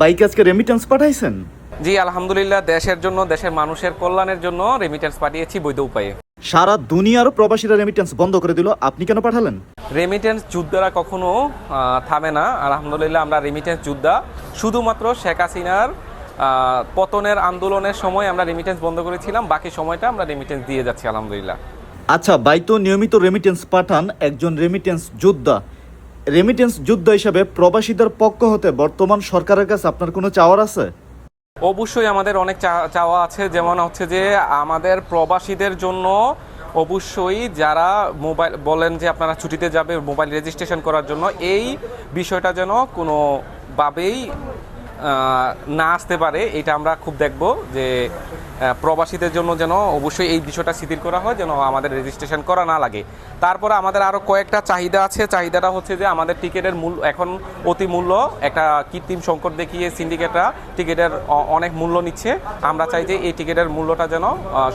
Bike আজকে remittance পাঠাইছেন? জি আলহামদুলিল্লাহ দেশের জন্য দেশের মানুষের কল্যাণের জন্য রেমিটেন্স পাঠিয়েছি বৈধ উপায়ে। সারা দুনিয়ার প্রবাসীরা রেমিটেন্স বন্ধ করে দিল। আপনি কেন পাঠালেন? রেমিটেন্স যোদ্ধারা কখনো থামে না। আলহামদুলিল্লাহ আমরা রেমিটেন্স যোদ্ধা। শুধুমাত্র শেখ হাসিনার পতনের আন্দোলনের সময় আমরা রেমিটেন্স বন্ধ করেছিলাম। বাকি সময়টা আমরা রেমিটেন্স দিয়ে যাচ্ছি আলহামদুলিল্লাহ। আচ্ছা বাইতো নিয়মিত রেমিটেন্স পাঠান একজন রেমিটেন্স যোদ্ধা। রেমিটেন্স যুদ্ধ হিসাবে প্রবাসীদের পক্ষ হতে বর্তমান সরকারের কাছে আপনার কোনো চাওয়ার আছে? অবশ্যই আমাদের অনেক চাওয়া আছে, যেমন হচ্ছে যে আমাদের প্রবাসীদের জন্য অবশ্যই যারা মোবাইল বলেন যে আপনারা ছুটিতে যাবে, মোবাইল রেজিস্ট্রেশন করার জন্য, এই বিষয়টা যেন কোনোভাবেই না আসতে পারে, এটা আমরা খুব দেখব যে প্রবাসীদের জন্য যেন অবশ্যই এই বিষয়টা শিথিল করা হয়, যেন আমাদের রেজিস্ট্রেশন করা না লাগে। তারপরে আমাদের আরও কয়েকটা চাহিদা আছে। চাহিদাটা হচ্ছে যে আমাদের টিকিটের মূল্য এখন অতি মূল্য, একটা কৃত্রিম সংকট দেখিয়ে সিন্ডিকেটরা টিকিটের অনেক মূল্য নিচ্ছে। আমরা চাই যে এই টিকিটের মূল্যটা যেন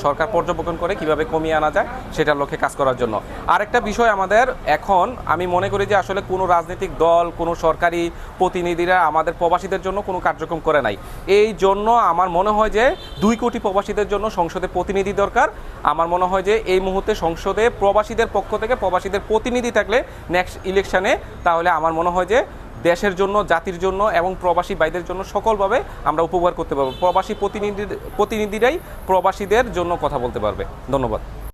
সরকার পর্যবেক্ষণ করে কীভাবে কমিয়ে আনা যায় সেটার লক্ষ্যে কাজ করার জন্য। আরেকটা বিষয় আমাদের এখন, আমি মনে করি যে আসলে কোনো রাজনৈতিক দল, কোনো সরকারি প্রতিনিধিরা আমাদের প্রবাসীদের জন্য কোনো কার্যক্রম করে নাই। এই জন্য আমার মনে হয় যে দুই কোটি প্রবাসীদের জন্য সংসদে প্রতিনিধি দরকার। আমার মনে হয় যে এই মুহূর্তে সংসদে প্রবাসীদের পক্ষ থেকে প্রবাসীদের প্রতিনিধি থাকলে নেক্সট ইলেকশানে তাহলে আমার মনে হয় যে দেশের জন্য, জাতির জন্য এবং প্রবাসী ভাইদের জন্য সকলভাবে আমরা উপকার করতে পারব। প্রবাসী প্রতিনিধি প্রতিনিধিরাই প্রবাসীদের জন্য কথা বলতে পারবে। ধন্যবাদ।